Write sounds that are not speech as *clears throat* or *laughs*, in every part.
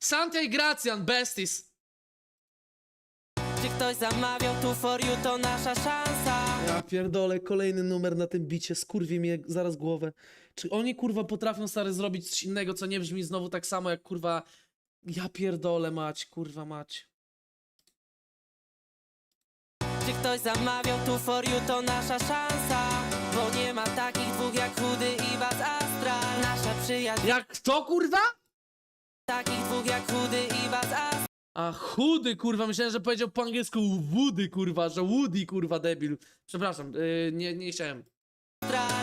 Santia i Gracjan, besties. Czy ktoś zamawiał tu for you, to nasza szansa Ja pierdolę, kolejny numer na tym bicie, skurwi mi jak zaraz głowę. Czy oni kurwa potrafią stary zrobić coś innego, co nie brzmi znowu tak samo jak kurwa... Ja pierdolę mać, kurwa mać. Czy ktoś zamawiał tu for you, to nasza szansa Bo nie ma takich dwóch jak Chudy i Baz Astral Nasza przyjaźń Jak kto kurwa? Takich dwóch jak Chudy i Baz Astral A chudy kurwa, myślałem, że powiedział po angielsku Woody kurwa, że Woody kurwa debil. Przepraszam, yy, nie, nie chciałem.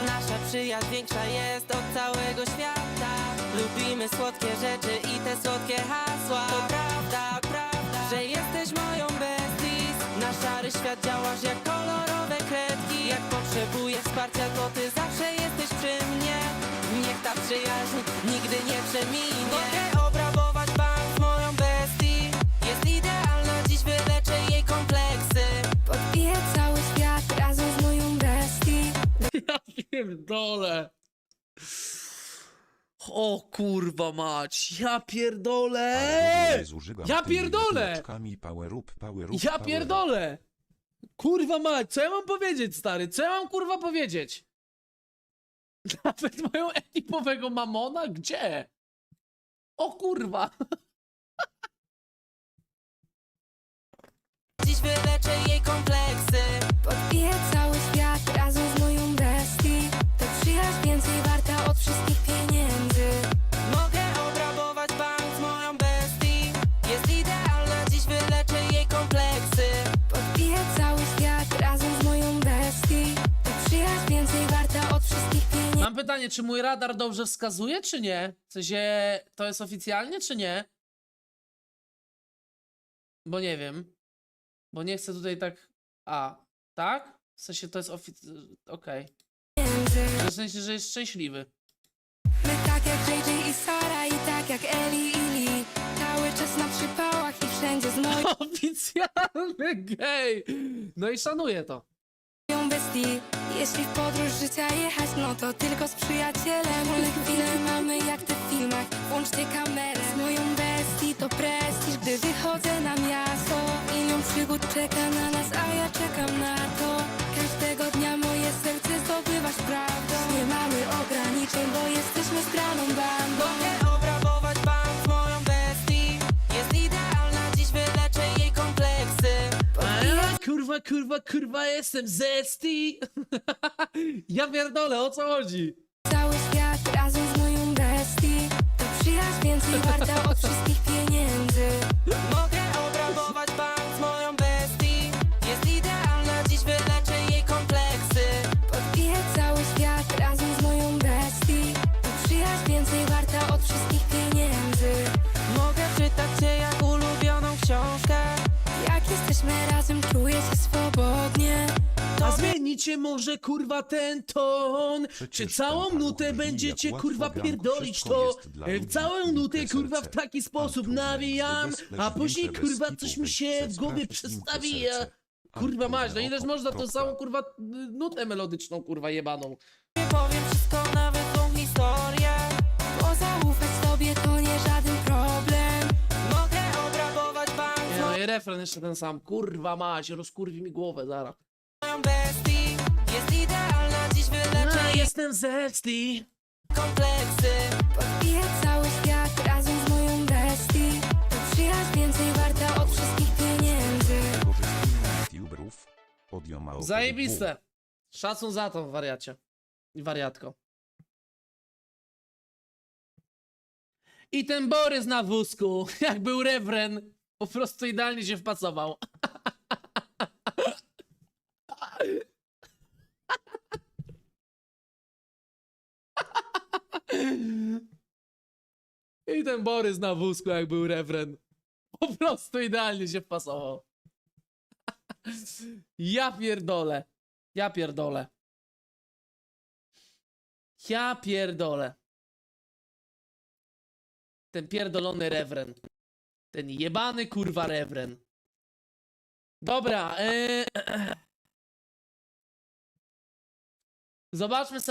Nasza przyjaźń większa jest od całego świata. Lubimy słodkie rzeczy i te słodkie hasła. To prawda, prawda, że jesteś moją besties. Na szary świat działasz jak kolorowe kredki. Jak potrzebuję wsparcia, to ty zawsze jesteś przy mnie. Niech ta przyjaźń nigdy nie przeminie pierdolę. O kurwa mać, ja pierdolę! Ja pierdolę! Ja pierdolę! Kurwa mać, co ja mam powiedzieć, stary? Co ja mam kurwa powiedzieć? *laughs* Nawet mają ekipowego mamona? Gdzie? O kurwa! *laughs* pytanie, czy mój radar dobrze wskazuje, czy nie? W sensie, to jest oficjalnie, czy nie? Bo nie wiem. Bo nie chcę tutaj tak... A, tak? W sensie to jest oficjalnie... Okej. W sensie, że jest szczęśliwy. My tak jak JJ i Sara i tak jak Eli i Lee Cały czas na przypałach i wszędzie z moją *laughs* Oficjalny gej! No i szanuję to. Bestii. Jeśli w podróż życia jechać, no to tylko z przyjacielem. Wspólne chwile mamy jak te w filmach, włączcie kamerę. Z moją bestii to prestiż, gdy wychodzę na miasto Milion przygód czeka na nas, kurwa, kurwa, kurwa, jestem zesty! *laughs* ja pierdolę, o co chodzi? Cały świat razem z moją bestii To przyjaźń więcej warta od wszystkich pieniędzy Mogę zmienicie może kurwa ten ton? Przecież Czy całą ten nutę będziecie jak kurwa łatwo pierdolić wszystko to? jest dla E, ludzi, Całą nutę kurwa w serce. taki sposób Artur, nawijam, a później bez kurwa kitu, coś mi się w głowie sprawdź im przestawia. serce. Kurwa Artur, masz, no ileż oko, można tą kropka. samą kurwa nutę melodyczną kurwa jebaną? Nie powiem wszystko, nawet tą historię Bo zaufać sobie to nie żaden problem Mogę obrabować bank Nie, no i refren jeszcze ten sam, kurwa mać, rozkurwi mi głowę zaraz. Bestii Jest idealna, dziś wyleczę jej jestem zesty! kompleksy Podbiję cały świat razem z moją bestii To przyjaźń więcej warta od wszystkich pieniędzy Zajebiste! Szacun za to, wariacie. I wariatko. I ten Borys na wózku, *laughs* jak był refren, po prostu idealnie się wpasował. I ten Borys na wózku, jak był refren, po prostu idealnie się wpasował. Ja pierdolę. Ja pierdolę. Ja pierdolę. Ten pierdolony rewren. Ten jebany kurwa rewren. Dobra, yy... *clears throat* Zobaczmy sobie.